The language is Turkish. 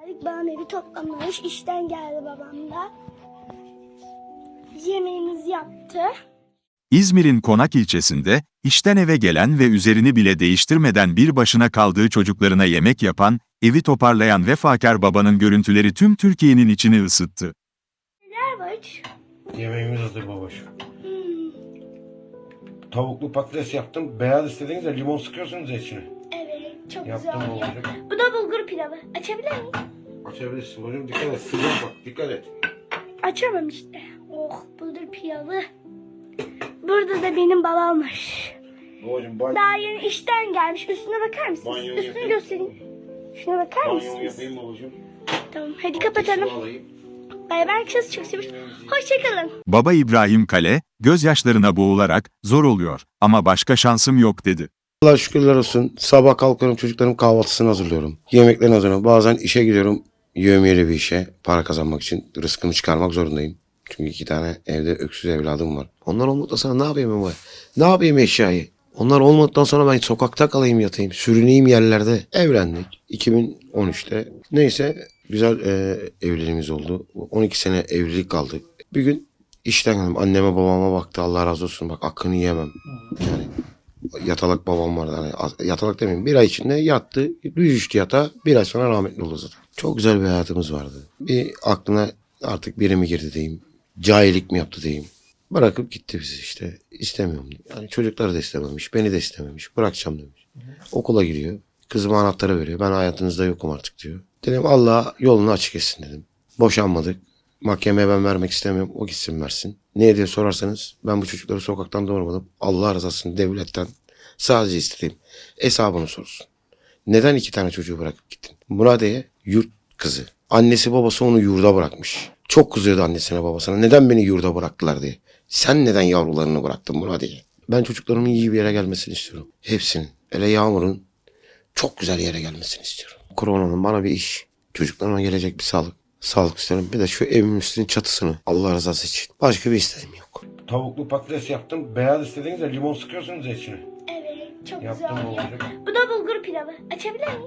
Geldik babam evi toplamış. İşten geldi babam da. Yemeğimizi yaptı. İzmir'in Konak ilçesinde, işten eve gelen ve üzerini bile değiştirmeden bir başına kaldığı çocuklarına yemek yapan, evi toparlayan vefakar babanın görüntüleri tüm Türkiye'nin içini ısıttı. Neler var? Yemeğimiz hazır babaş. Hmm, Tavuklu patates yaptım. Beyaz istediğiniz de limon sıkıyorsunuz ya içine. Çok Yaptım güzel oluyor. Bu da bulgur pilavı. Açabilir miyim? Açabilirsin babacığım. Dikkat et. Sıcak bak. Dikkat et. Açamam işte. Oh bulgur pilavı. Burada da benim babam var. Babacığım banyo, Daha yeni işten gelmiş. Üstüne bakar mısınız? Banyomu Üstünü yapayım. göstereyim. Şuna bakar banyomu mısınız? yapayım babacığım. Tamam hadi kapatalım. Su alayım. Bay bay kız çok seviyoruz. Hoşçakalın. Baba İbrahim Kale, gözyaşlarına boğularak, zor oluyor ama başka şansım yok dedi. Allah şükürler olsun. Sabah kalkıyorum çocuklarım kahvaltısını hazırlıyorum. Yemeklerini hazırlıyorum. Bazen işe gidiyorum. Yövmiyeli bir işe. Para kazanmak için rızkımı çıkarmak zorundayım. Çünkü iki tane evde öksüz evladım var. Onlar olmadıktan sonra ne yapayım ben? Ne yapayım eşyayı? Onlar olmadıktan sonra ben sokakta kalayım yatayım. Sürüneyim yerlerde. Evlendik. 2013'te. Neyse güzel e, evliliğimiz oldu. 12 sene evlilik kaldı. Bir gün işten geldim. Anneme babama baktı. Allah razı olsun. Bak hakkını yiyemem. Yani yatalak babam vardı. Hani yatalak demeyeyim. Bir ay içinde yattı. Düştü yatağa. Bir ay sonra rahmetli oldu zaten. Çok güzel bir hayatımız vardı. Bir aklına artık biri mi girdi diyeyim. Cahillik mi yaptı diyeyim. Bırakıp gitti bizi işte. İstemiyorum. Yani çocukları da istememiş. Beni de istememiş. Bırakacağım demiş. Okula giriyor. Kızıma anahtarı veriyor. Ben hayatınızda yokum artık diyor. Dedim Allah yolunu açık etsin dedim. Boşanmadık. Mahkemeye ben vermek istemiyorum. O gitsin versin. Niye diye sorarsanız ben bu çocukları sokaktan doğurmadım. Allah rızası için devletten sadece istediğim hesabını sorsun. Neden iki tane çocuğu bırakıp gittin? Murade'ye yurt kızı. Annesi babası onu yurda bırakmış. Çok kızıyordu annesine babasına. Neden beni yurda bıraktılar diye. Sen neden yavrularını bıraktın Murade'ye? Ben çocuklarımın iyi bir yere gelmesini istiyorum. Hepsinin. Hele Yağmur'un çok güzel yere gelmesini istiyorum. Koronanın bana bir iş. Çocuklarıma gelecek bir sağlık. Sağlık isterim. Bir de şu evimin üstünün çatısını. Allah rızası için. Başka bir isteğim yok. Tavuklu patates yaptım. Beyaz istediğiniz de limon sıkıyorsunuz ya içine. Evet çok Yaptım güzel babacığım. Bu da bulgur pilavı. Açabilir miyim?